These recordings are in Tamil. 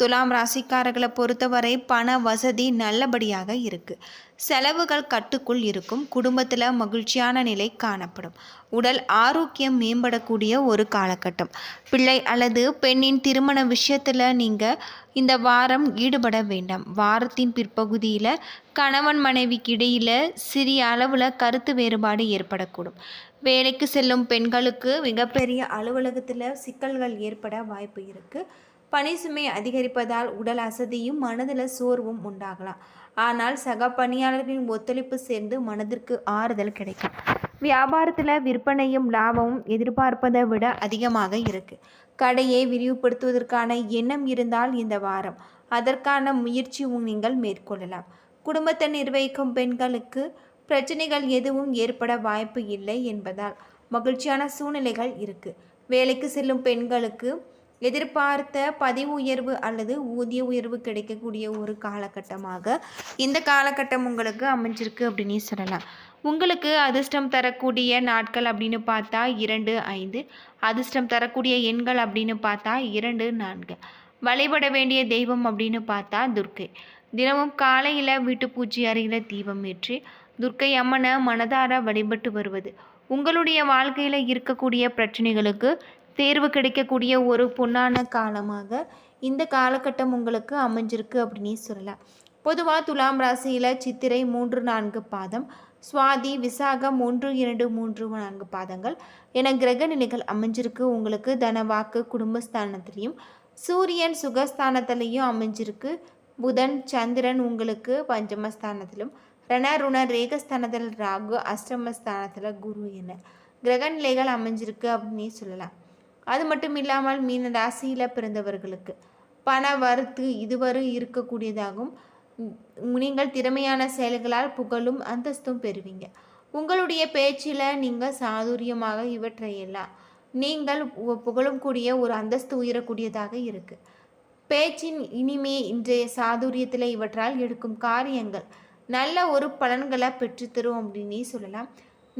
துலாம் ராசிக்காரர்களை பொறுத்தவரை பண வசதி நல்லபடியாக இருக்குது செலவுகள் கட்டுக்குள் இருக்கும். குடும்பத்தில் மகிழ்ச்சியான நிலை காணப்படும். உடல் ஆரோக்கியம் மேம்படக்கூடிய ஒரு காலகட்டம். பிள்ளை அல்லது பெண்ணின் திருமண விஷயத்தில் நீங்கள் இந்த வாரம் ஈடுபட வேண்டாம். வாரத்தின் பிற்பகுதியில் கணவன் மனைவிக்கு இடையில் சிறிய அளவில் கருத்து வேறுபாடு ஏற்படக்கூடும். வேலைக்கு செல்லும் பெண்களுக்கு மிகப்பெரிய அலுவலகத்தில் சிக்கல்கள் ஏற்பட வாய்ப்பு இருக்குது பணி சுமை அதிகரிப்பதால் உடல் அசதியும் மனதில் சோர்வும் உண்டாகலாம். ஆனால் சக பணியாளர்களின் ஒத்துழைப்பு சேர்ந்து மனதிற்கு ஆறுதல் கிடைக்கும். வியாபாரத்தில் விற்பனையும் லாபமும் எதிர்பார்ப்பதை விட அதிகமாக இருக்கு. கடையை விரிவுபடுத்துவதற்கான எண்ணம் இருந்தால் இந்த வாரம். அதற்கான முயற்சி நீங்கள் மேற்கொள்ளலாம். குடும்பத்தை நிர்வகிக்கும் பெண்களுக்கு பிரச்சனைகள் எதுவும் ஏற்பட வாய்ப்பு இல்லை என்பதால் மகிழ்ச்சியான சூழ்நிலைகள் இருக்கு. வேலைக்கு செல்லும் பெண்களுக்கு எதிர்பார்த்த பதிவு உயர்வு அல்லது ஊதிய உயர்வு கிடைக்கக்கூடிய ஒரு காலகட்டமாக இந்த காலகட்டம் உங்களுக்கு அமைஞ்சிருக்கு அப்படின்னு சொல்லலாம். உங்களுக்கு அதிர்ஷ்டம் தரக்கூடிய நாட்கள் அப்படின்னு பார்த்தா இரண்டு ஐந்து. அதிர்ஷ்டம் தரக்கூடிய எண்கள் அப்படின்னு பார்த்தா இரண்டு நான்கு. வழிபட வேண்டிய தெய்வம் அப்படின்னு பார்த்தா துர்க்கை. தினமும் காலையில் வீட்டு பூச்சி அறையில் தீபம் ஏற்றி துர்க்கை அம்மனை மனதார வழிபட்டு வருவது. உங்களுடைய வாழ்க்கையில் இருக்கக்கூடிய பிரச்சனைகளுக்கு தேர்வு கிடைக்கக்கூடிய ஒரு பொன்னான காலமாக இந்த காலகட்டம் உங்களுக்கு அமைஞ்சிருக்கு அப்படின்னே சொல்லலாம். பொதுவாக துலாம் ராசியில் சித்திரை மூன்று நான்கு பாதம் சுவாதி விசாகம் ஒன்று இரண்டு மூன்று நான்கு பாதங்கள் என கிரக நிலைகள் அமைஞ்சிருக்கு. உங்களுக்கு தனவாக்கு குடும்பஸ்தானத்துலேயும் சூரியன் சுகஸ்தானத்துலேயும் அமைஞ்சிருக்கு. புதன் சந்திரன் உங்களுக்கு பஞ்சமஸ்தானத்திலும் ரண ருண ரேகஸ்தானத்தில் ராகு அஷ்டமஸ்தானத்தில் குரு என கிரக நிலைகள் அமைஞ்சிருக்கு அப்படின்னு சொல்லலாம். அது மட்டும் இல்லாமல் மீன ராசியில் பிறந்தவர்களுக்கு பண வரத்து இதுவரை இருக்கக்கூடியதாகவும் நீங்கள் திறமையான செயல்களால் புகழும் அந்தஸ்தும் பெறுவீங்க. உங்களுடைய பேச்சில் நீங்கள் சாதுரியமாக இவற்றையெல்லாம் நீங்கள் புகழும் கூடிய ஒரு அந்தஸ்து உயரக்கூடியதாக இருக்குது பேச்சின் இனிமே இன்றைய சாதுரியத்தில் இவற்றால் எடுக்கும் காரியங்கள் நல்ல ஒரு பலன்களை பெற்றுத்தரும் அப்படின்னு சொல்லலாம்.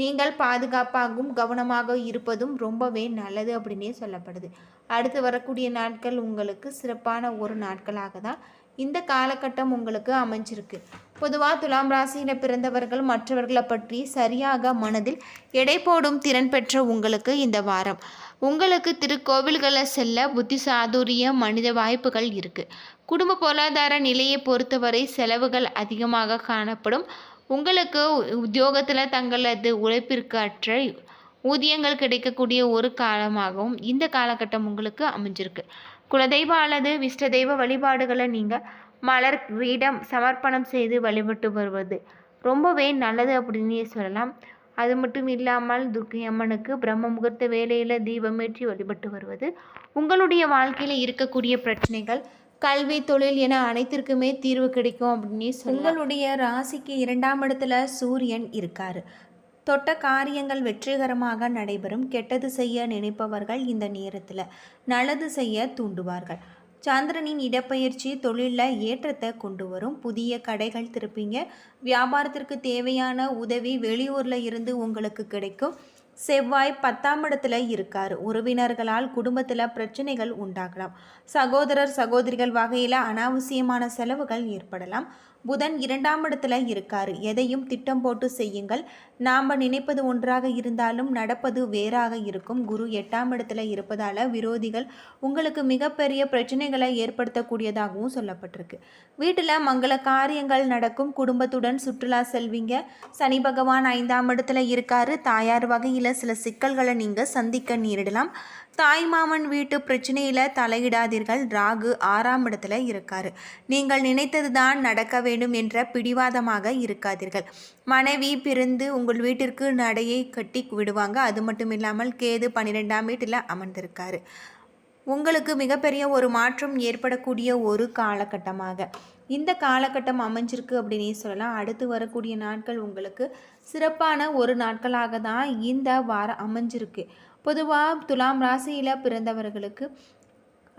நீங்கள் பாதுகாப்பாகவும் கவனமாக இருப்பதும் ரொம்பவே நல்லது அப்படின்னே சொல்லப்படுது. அடுத்து வரக்கூடிய நாட்கள் உங்களுக்கு சிறப்பான ஒரு நாட்களாக தான் இந்த காலகட்டம் உங்களுக்கு அமைஞ்சிருக்கு. பொதுவாக துலாம் ராசியில் பிறந்தவர்கள் மற்றவர்களை பற்றி சரியாக மனதில் எடை போடும் திறன் பெற்ற உங்களுக்கு இந்த வாரம். உங்களுக்கு திருக்கோவில்களை செல்ல புத்தி சாதுரிய மனித வாய்ப்புகள் இருக்குது குடும்ப பொருளாதார நிலையை பொறுத்தவரை செலவுகள் அதிகமாக காணப்படும். உங்களுக்கு உத்தியோகத்தில் தங்களது உழைப்பிற்கு அற்ற ஊதியங்கள் கிடைக்கக்கூடிய ஒரு காலமாகவும் இந்த காலகட்டம் உங்களுக்கு அமைஞ்சிருக்கு. குலதெய்வ அல்லது விஷ்ட தெய்வ வழிபாடுகளை நீங்கள் மலர் வீடம் சமர்ப்பணம் செய்து வழிபட்டு வருவது ரொம்பவே நல்லது அப்படின்னே சொல்லலாம். அது மட்டும் இல்லாமல் துர்க்கை அம்மனுக்கு பிரம்ம முகூர்த்த வேலையில் தீபமேற்றி வழிபட்டு வருவது உங்களுடைய வாழ்க்கையில் இருக்கக்கூடிய பிரச்சனைகள் கல்வி தொழில் என அனைத்திற்குமே தீர்வு கிடைக்கும் அப்படின்னு உங்களுடைய ராசிக்கு இரண்டாம் இடத்துல சூரியன் இருக்கார். தொட்ட காரியங்கள் வெற்றிகரமாக நடைபெறும். கெட்டது செய்ய நினைப்பவர்கள் இந்த நேரத்தில் நல்லது செய்ய தூண்டுவார்கள். சந்திரனின் இடப்பெயர்ச்சி தொழிலில் ஏற்றத்தை கொண்டு வரும். புதிய கடைகள் திருப்பிங்க வியாபாரத்திற்கு தேவையான உதவி வெளியூரில் இருந்து உங்களுக்கு கிடைக்கும். செவ்வாய் பத்தாம் இடத்துல இருக்கார். உறவினர்களால் குடும்பத்தில் பிரச்சனைகள் உண்டாகலாம். சகோதரர் சகோதரிகள் வகையில் அனாவசியமான செலவுகள் ஏற்படலாம். புதன் இரண்டாம் இடத்துல இருக்காரு. எதையும் திட்டம் போட்டு செய்யுங்கள். நாம் நினைப்பது ஒன்றாக இருந்தாலும் நடப்பது வேறாக இருக்கும். குரு எட்டாம் இடத்துல இருப்பதால் விரோதிகள் உங்களுக்கு மிகப்பெரிய பிரச்சனைகளை ஏற்படுத்தக்கூடியதாகவும் சொல்லப்பட்டிருக்கு. வீட்டில் மங்கள காரியங்கள் நடக்கும். குடும்பத்துடன் சுற்றுலா செல்வீங்க. சனி பகவான் ஐந்தாம் இடத்துல இருக்காரு. தாயார் வகையில் சில சிக்கல்களை நீங்கள் சந்திக்க நேரிடலாம். தாய் மாமன் வீட்டு பிரச்சனையில் தலையிடாதீர்கள். ராகு ஆறாம் இடத்துல இருக்காரு. நீங்கள் நினைத்தது தான் நடக்க வேண்டும் என்ற பிடிவாதமாக இருக்காதீர்கள். மனைவி பிறந்து உங்கள் வீட்டிற்கு நடையை கட்டி விடுவாங்க. அது மட்டும் இல்லாமல் கேது பன்னிரெண்டாம் வீட்டில் அமர்ந்திருக்காரு. உங்களுக்கு மிகப்பெரிய ஒரு மாற்றம் ஏற்படக்கூடிய ஒரு காலகட்டமாக. இந்த காலகட்டம் அமைஞ்சிருக்கு அப்படின்னு சொல்லலாம். அடுத்து வரக்கூடிய நாட்கள் உங்களுக்கு சிறப்பான ஒரு நாட்களாக தான் இந்த வாரம் அமைஞ்சிருக்கு. பொதுவாக துலாம் ராசியில் பிறந்தவர்களுக்கு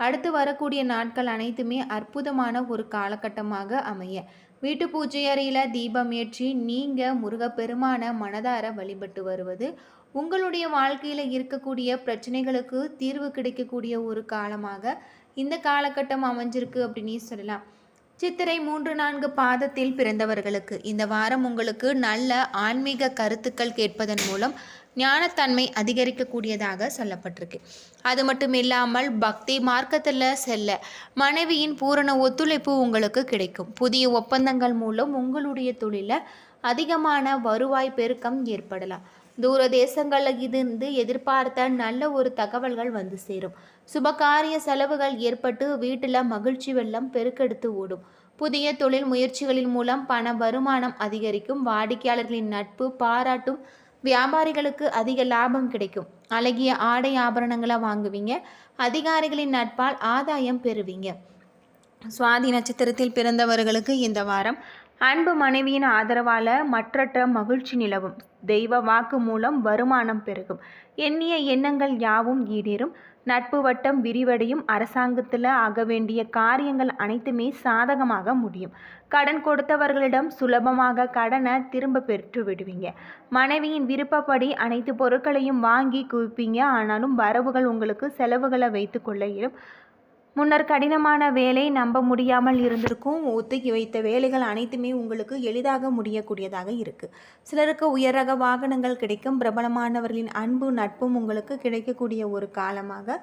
அடுத்து வரக்கூடிய நாட்கள் அனைத்துமே அற்புதமான ஒரு காலகட்டமாக அமைய. வீட்டு பூஜை அறையில் தீபம் ஏற்றி நீங்கள் முருகப்பெருமான மனதார வழிபட்டு வருவது உங்களுடைய வாழ்க்கையில் இருக்கக்கூடிய பிரச்சனைகளுக்கு தீர்வு கிடைக்கக்கூடிய ஒரு காலமாக இந்த காலகட்டம் அமைஞ்சிருக்கு அப்படின்னு சொல்லலாம். சித்திரை மூன்று நான்கு பாதத்தில் பிறந்தவர்களுக்கு இந்த வாரம் உங்களுக்கு நல்ல ஆன்மீக கருத்துக்கள் கேட்பதன் மூலம் ஞானத்தன்மை அதிகரிக்கக்கூடியதாக சொல்லப்பட்டிருக்கு. அது மட்டும் இல்லாமல் பக்தி மார்க்கத்தில் செல்ல மனைவியின் பூரண ஒத்துழைப்பு உங்களுக்கு கிடைக்கும். புதிய ஒப்பந்தங்கள் மூலம் உங்களுடைய தொழிலில் அதிகமான வருவாய் பெருக்கம் ஏற்படலாம். தூர தேசங்களில் இருந்து எதிர்பார்த்த நல்ல ஒரு தகவல்கள் வந்து சேரும். சுபகாரிய செலவுகள் ஏற்பட்டு வீட்டில் மகிழ்ச்சி வெள்ளம் பெருக்கெடுத்து ஓடும். புதிய தொழில் முயற்சிகளின் மூலம் பண வருமானம் அதிகரிக்கும். வாடிக்கையாளர்களின் நட்பு பாராட்டும். வியாபாரிகளுக்கு அதிக லாபம் கிடைக்கும். அழகிய ஆடை ஆபரணங்களை வாங்குவீங்க. அதிகாரிகளின் நட்பால் ஆதாயம் பெறுவீங்க. சுவாதி நட்சத்திரத்தில் பிறந்தவர்களுக்கு இந்த வாரம் அன்பு மனைவியின் ஆதரவால் மற்றற்ற மகிழ்ச்சி நிலவும். தெய்வ வாக்கு மூலம் வருமானம் பெருகும். எண்ணிய எண்ணங்கள் யாவும் ஈடேறும். நட்பு வட்டம் விரிவடையும். அரசாங்கத்தில் ஆக வேண்டிய காரியங்கள் அனைத்துமே சாதகமாக முடியும். கடன் கொடுத்தவர்களிடம் சுலபமாக கடனை திரும்ப பெற்று விடுவீங்க. மனைவியின் விருப்பப்படி அனைத்து பொருட்களையும் வாங்கி குவிப்பீங்க. ஆனாலும் வரவுகள் உங்களுக்கு செலவுகளை வைத்து கொள்ள இயலும். முன்னர் கடினமான வேலை நம்ப முடியாமல் இருந்திருக்கும். ஒத்துக்கி வைத்த வேலைகள் அனைத்துமே உங்களுக்கு எளிதாக முடியக்கூடியதாக இருக்குது சிலருக்கு உயரக வாகனங்கள் கிடைக்கும். பிரபலமானவர்களின் அன்பு நட்பும் உங்களுக்கு கிடைக்கக்கூடிய ஒரு காலமாக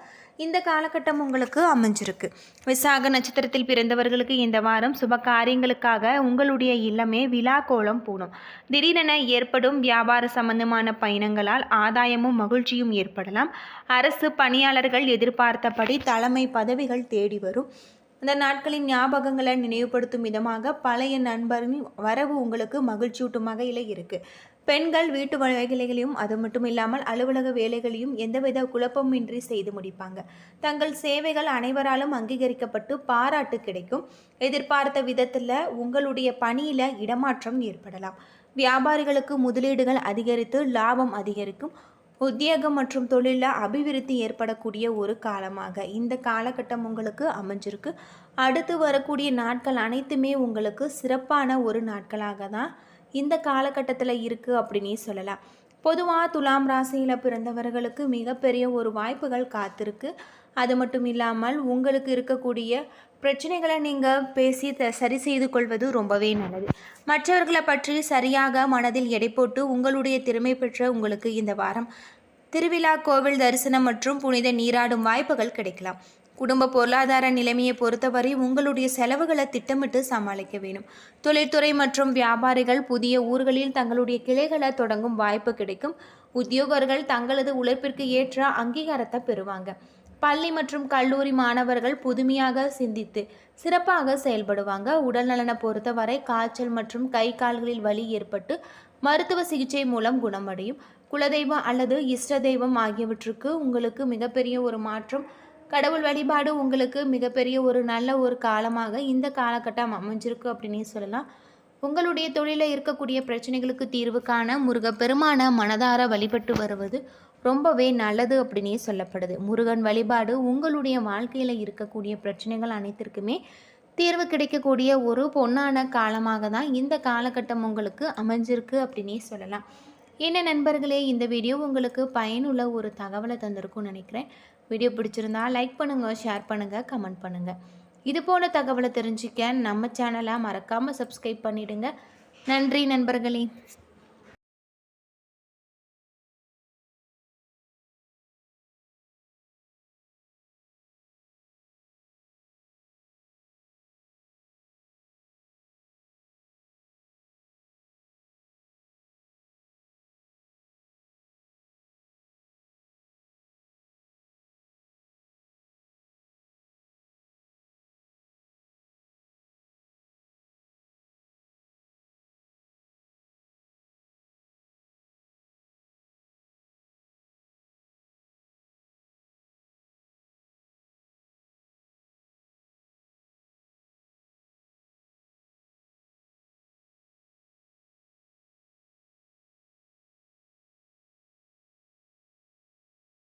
இந்த காலகட்டம் உங்களுக்கு அமைஞ்சிருக்கு. விசாக நட்சத்திரத்தில் பிறந்தவர்களுக்கு இந்த வாரம் சுப காரியங்களுக்காக உங்களுடைய இல்லமே விழா கோலம் பூணும். திடீரென ஏற்படும் வியாபார சம்பந்தமான பயணங்களால் ஆதாயமும் மகிழ்ச்சியும் ஏற்படலாம். அரசு பணியாளர்கள் எதிர்பார்த்தபடி தலைமை பதவிகள் தேடி வரும். அந்த நாட்களின் ஞாபகங்களை நினைவுபடுத்தும் விதமாக பழைய நண்பரின் வரவு உங்களுக்கு மகிழ்ச்சியூட்டும் வகையில் இருக்குது பெண்கள் வீட்டு வேலைகளையும் அது மட்டும் இல்லாமல் அலுவலக வேலைகளையும் எந்தவித குழப்பமின்றி செய்து முடிப்பாங்க. தங்கள் சேவைகள் அனைவராலும் அங்கீகரிக்கப்பட்டு பாராட்டு கிடைக்கும். எதிர்பார்த்த விதத்தில் உங்களுடைய பணியில் இடமாற்றம் ஏற்படலாம். வியாபாரிகளுக்கு முதலீடுகள் அதிகரித்து லாபம் அதிகரிக்கும். உத்தியோகம் மற்றும் தொழிலில் அபிவிருத்தி ஏற்படக்கூடிய ஒரு காலமாக. இந்த காலகட்டம் உங்களுக்கு அமைஞ்சிருக்கு. அடுத்து வரக்கூடிய நாட்கள் அனைத்துமே உங்களுக்கு சிறப்பான ஒரு நாட்களாக தான் இந்த காலகட்டத்தில் இருக்குது அப்படின்னே சொல்லலாம். பொதுவாக துலாம் ராசியில் பிறந்தவர்களுக்கு மிகப்பெரிய ஒரு வாய்ப்புகள் காத்திருக்கு. அது மட்டும் இல்லாமல் உங்களுக்கு இருக்கக்கூடிய பிரச்சனைகளை நீங்கள் பேசி த சரி செய்து கொள்வது ரொம்பவே நல்லது. மற்றவர்களை பற்றி சரியாக மனதில் எடை போட்டு உங்களுடைய திறமை பெற்ற உங்களுக்கு இந்த வாரம் திருவிழா கோவில் தரிசனம் மற்றும் புனித நீராடும் வாய்ப்புகள் கிடைக்கலாம். குடும்ப பொருளாதார நிலைமையை பொறுத்தவரை உங்களுடைய செலவுகளை திட்டமிட்டு சமாளிக்க வேணும் தொழில்துறை மற்றும் வியாபாரிகள் புதிய ஊர்களில் தங்களுடைய கிளைகளை தொடங்கும் வாய்ப்பு கிடைக்கும். உத்தியோகர்கள் தங்களது உழைப்பிற்கு ஏற்ற அங்கீகாரத்தை பெறுவாங்க. பள்ளி மற்றும் கல்லூரி மாணவர்கள் புதுமையாக சிந்தித்து சிறப்பாக செயல்படுவாங்க. உடல் நலனை பொறுத்தவரை காய்ச்சல் மற்றும் கை கால்களில் வலி ஏற்பட்டு மருத்துவ சிகிச்சை மூலம் குணமடையும். குலதெய்வம் அல்லது இஷ்ட தெய்வம் ஆகியவற்றுக்கு உங்களுக்கு மிகப்பெரிய ஒரு மாற்றம் கடவுள் வழிபாடு உங்களுக்கு மிகப்பெரிய ஒரு நல்ல ஒரு காலமாக இந்த காலகட்டம் அமைஞ்சிருக்கு அப்படின்னே சொல்லலாம். உங்களுடைய தொழிலில் இருக்கக்கூடிய பிரச்சனைகளுக்கு தீர்வு காண முருகப்பெருமான மனதார வழிபட்டு வருவது ரொம்பவே நல்லது அப்படின்னே சொல்லப்படுது. முருகன் வழிபாடு உங்களுடைய வாழ்க்கையில் இருக்கக்கூடிய பிரச்சனைகள் அனைத்திற்குமே தீர்வு கிடைக்கக்கூடிய ஒரு பொன்னான காலமாக தான் இந்த காலகட்டம் உங்களுக்கு அமைஞ்சிருக்கு அப்படின்னே சொல்லலாம். என்ன நண்பர்களே இந்த வீடியோ உங்களுக்கு பயனுள்ள ஒரு தகவலை தந்திருக்கும்னு நினைக்கிறேன். வீடியோ பிடிச்சிருந்தா லைக் பண்ணுங்கள் ஷேர் பண்ணுங்கள் கமெண்ட் பண்ணுங்கள் இது போல தகவலை தெரிஞ்சுக்க நம்ம சேனலை மறக்காமல் சப்ஸ்கிரைப் பண்ணிவிடுங்க நன்றி நண்பர்களே.